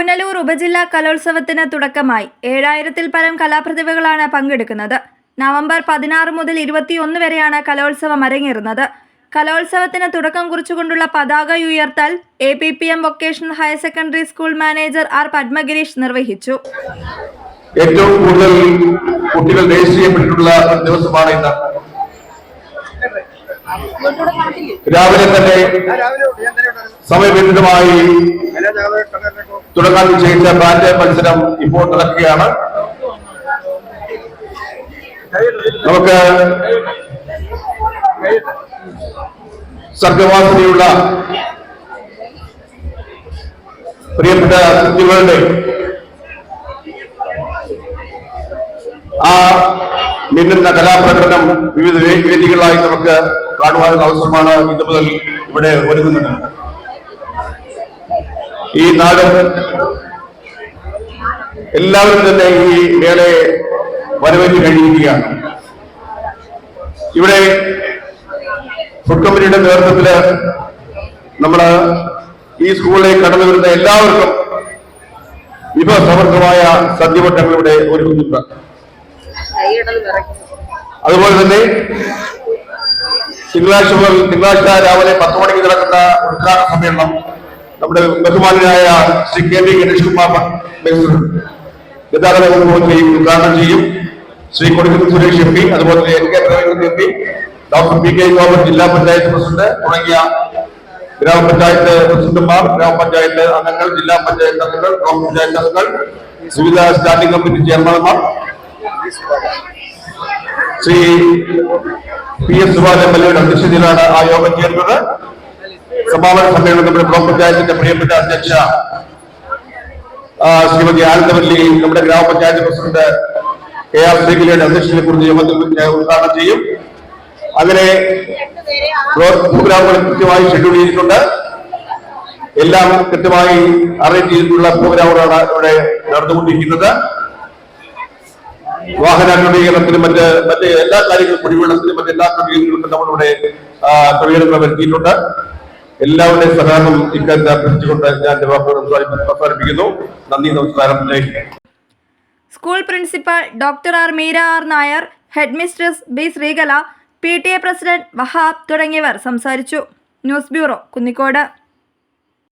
പുനലൂർ ഉപജില്ലാ കലോത്സവത്തിന് തുടക്കമായി. ഏഴായിരത്തിൽ പരം കലാപ്രതിഭകളാണ് പങ്കെടുക്കുന്നത്. നവംബർ പതിനാറ് മുതൽ ഇരുപത്തിയൊന്ന് വരെയാണ് കലോത്സവം അരങ്ങേറുന്നത്. കലോത്സവത്തിന് തുടക്കം കുറിച്ചുകൊണ്ടുള്ള പതാക ഉയർത്തൽ A P P M vocational higher secondary school manager R Padmagirish നിർവഹിച്ചു. ഏറ്റവും കൂടുതൽ കുട്ടികൾ രജിസ്റ്റർ ദിവസമാണ് ഇന്ന്. രാവിലെ തന്നെ സമയബന്ധിതമായി തുടങ്ങാൻ നിശ്ചയിച്ച ബാൻഡ് മത്സരം ഇപ്പോൾ നടക്കുകയാണ്. നമുക്ക് സർഗവാസനയുള്ള പ്രിയപ്പെട്ട കുട്ടികളുടെ ആ മിന്നുന്ന കലാപ്രകടനം വിവിധ വേദികളായി നമുക്ക് കാണുവാനുള്ള അവസരമാണ് ഇത് മുതൽ ഇവിടെ ഒരുങ്ങുന്നത്. ഈ നാടും എല്ലാവരും തന്നെ ഈ മേളയെ വരവേറ്റ് കഴിഞ്ഞിരിക്കുകയാണ്. ഇവിടെ ഫുഡ് കമ്പനിയുടെ നേതൃത്വത്തിൽ നമ്മൾ ഈ സ്കൂളിലേക്ക് കടന്നു വരുന്ന എല്ലാവർക്കും വിഭവസമൃദ്ധമായ സദ്യവട്ടങ്ങൾ ഇവിടെ ഒരുക്കുന്നുണ്ട്. അതുപോലെ തന്നെ തിങ്കളാഴ്ച മുതൽ തിങ്കളാഴ്ച രാവിലെ പത്ത് മണിക്ക് നടക്കുന്ന ഉദ്ഘാടന സമ്മേളനം നമ്മുടെ ബഹുമാനായ ശ്രീ കെ വി ഗണേഷ് കുമാർ ഗതാഗത വകുപ്പ് ഉദ്ഘാടനം ചെയ്യും. ശ്രീ കൊടുക്കുന്ന സുരേഷ് എം പി അതുപോലെ N K Praveen M P doctor P K Gopan ജില്ലാ പഞ്ചായത്ത് പ്രസിഡന്റ് തുടങ്ങിയ ഗ്രാമപഞ്ചായത്ത് പ്രസിഡന്റുമാർ ഗ്രാമപഞ്ചായത്ത് അംഗങ്ങൾ ജില്ലാ പഞ്ചായത്ത് അംഗങ്ങൾ ബ്ലോക്ക് അംഗങ്ങൾ വിവിധ standing committee ചെയർമാൻമാർ. Shri P S Subala M L എയുടെ അധ്യക്ഷതയിലാണ് ആ യോഗം ചേർന്നത് സമാപന സമ്മേളനം നമ്മുടെ ബ്ലോക്ക് പഞ്ചായത്തിന്റെ പ്രിയപ്പെട്ട അധ്യക്ഷ ശ്രീമതി ആനന്ദവല്ലി നമ്മുടെ ഗ്രാമപഞ്ചായത്ത് പ്രസിഡന്റ് കെ ആർ ശ്രീകിലയുടെ അധ്യക്ഷനെ കുറിച്ച് യോഗത്തിൽ ഉദ്ഘാടനം ചെയ്യും. അങ്ങനെ പ്രോഗ്രാമുകൾ കൃത്യമായി ഷെഡ്യൂൾ ചെയ്തിട്ടുണ്ട്. എല്ലാം കൃത്യമായി അറേഞ്ച് ചെയ്തിട്ടുള്ള പ്രോഗ്രാമുകളാണ് ഇവിടെ നടന്നുകൊണ്ടിരിക്കുന്നത്. വാഹന ക്രമീകരണത്തിനും മറ്റ് മറ്റ് എല്ലാ കാര്യങ്ങളും കുടിവെള്ളത്തിനും മറ്റെല്ലാ ക്രമീകരണങ്ങൾക്കും നമ്മളിവിടെ ക്രമീകരണങ്ങൾ വരുത്തിയിട്ടുണ്ട്. എല്ലാവരുടെയും സഹകരണം ഇക്കാര്യത്തിൽ അഭ്യർത്ഥിച്ചുകൊണ്ട് ഞാൻ അവസാനിപ്പിക്കുന്നു. നന്ദി നമസ്കാരം. School principal doctor R Meera R Nair headmistress B Sreekala P T A president Wahab തുടങ്ങിയവർ സംസാരിച്ചു. News bureau Kunnicode.